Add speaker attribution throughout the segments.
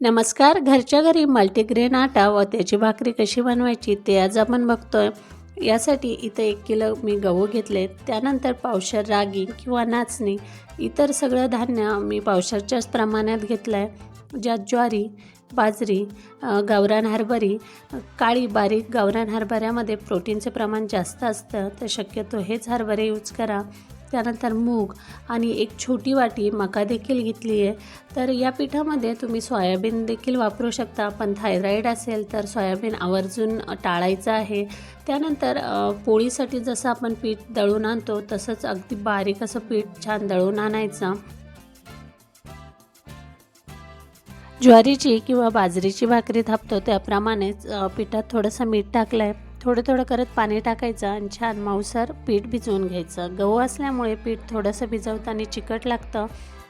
Speaker 1: नमस्कार घरच्या घरी मल्टीग्रेन आटा व त्याची भाकरी कशी बनवायची ते आज आपण बघतोय. यासाठी इथं एक किलो मी गहू घेतले त्यानंतर पावशर रागी किंवा नाचणी इतर सगळं धान्य मी पावशरच्याच प्रमाणात घेतलं आहे ज्यात ज्वारी बाजरी गावरान हरभरी काळी बारीक गावरान हरभऱ्यामध्ये प्रोटीनचं प्रमाण जास्त असतं तर शक्यतो हेच हरभरे यूज करा. त्यानंतर मूग आणि एक छोटी वाटी मका देखील घेतली आहे. तर या पिठामध्ये तुम्ही सोयाबीन देखील वापरू शकता. पण थायरॉईड असेल तर सोयाबीन आवर्जून टाळायचं आहे. त्यानंतर पोळीसाठी जसं आपण पीठ दळून आणतो तसंच अगदी बारीक असं पीठ छान दळून आणायचं. ज्वारीची किंवा बाजरीची भाकरी थापतो. त्याप्रमाणेच पिठात थोडंसं मीठ टाकलं आहे थोडं थोडं करत पाणी टाकायचं आणि छान मांसार पीठ भिजवून घ्यायचं. गहू असल्यामुळे पीठ थोडंसं भिजवताना चिकट लागतं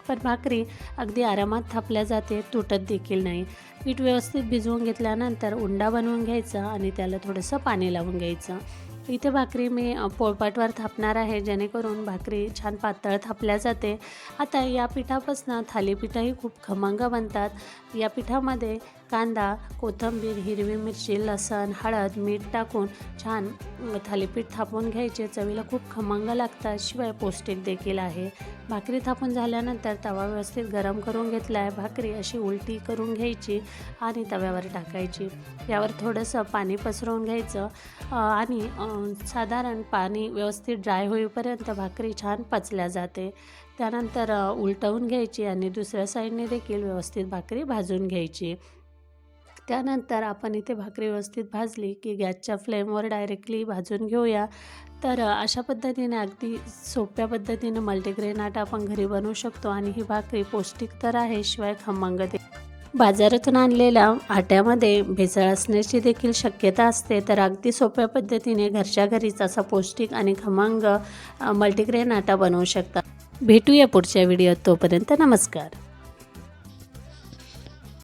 Speaker 1: पण भाकरी अगदी आरामात थापल्या जाते तुटत देखील नाही. पीठ व्यवस्थित भिजवून घेतल्यानंतर उंडा बनवून घ्यायचा आणि त्याला थोडंसं पाणी लावून घ्यायचं. इथे भाकरी मी पोळपाटवर थापणार आहे जेणेकरून भाकरी छान पातळ थापल्या जाते. आता या पिठापासून थालीपीठंही खूप खमंग बनतात. या पिठामध्ये कांदा कोथिंबीर हिरवी मिरची लसण हळद मीठ टाकून छान थालीपीठ थापून घ्यायचे. चवीला खूप खमंग लागतात शिवाय पौष्टिक देखील आहे. भाकरी थापून झाल्यानंतर तवा व्यवस्थित गरम करून घेतला आहे भाकरी अशी उलटी करून घ्यायची आणि तव्यावर टाकायची. यावर थोडंसं पाणी पसरवून घ्यायचं. आणि साधारण पाणी व्यवस्थित ड्राय होईपर्यंत भाकरी छान पचल्या जाते. त्यानंतर उलटवून घ्यायची आणि दुसऱ्या साईडने देखील व्यवस्थित भाकरी भाजून घ्यायची. त्यानंतर आपण इथे भाकरी व्यवस्थित भाजली की गॅसच्या फ्लेमवर डायरेक्टली भाजून घेऊया. तर अशा पद्धतीने अगदी सोप्या पद्धतीने मल्टीग्रेन आटा आपण घरी बनवू शकतो आणि ही भाकरी पौष्टिक तर आहे शिवाय खमंग दे. बाजारातून आणलेल्या आट्यामध्ये भेसळ असण्याची देखील शक्यता असते. तर अगदी सोप्या पद्धतीने घरच्या घरीच असा पौष्टिक आणि खमंग मल्टीग्रेन आटा बनवू शकता. भेटूया पुढच्या व्हिडिओत. तोपर्यंत नमस्कार.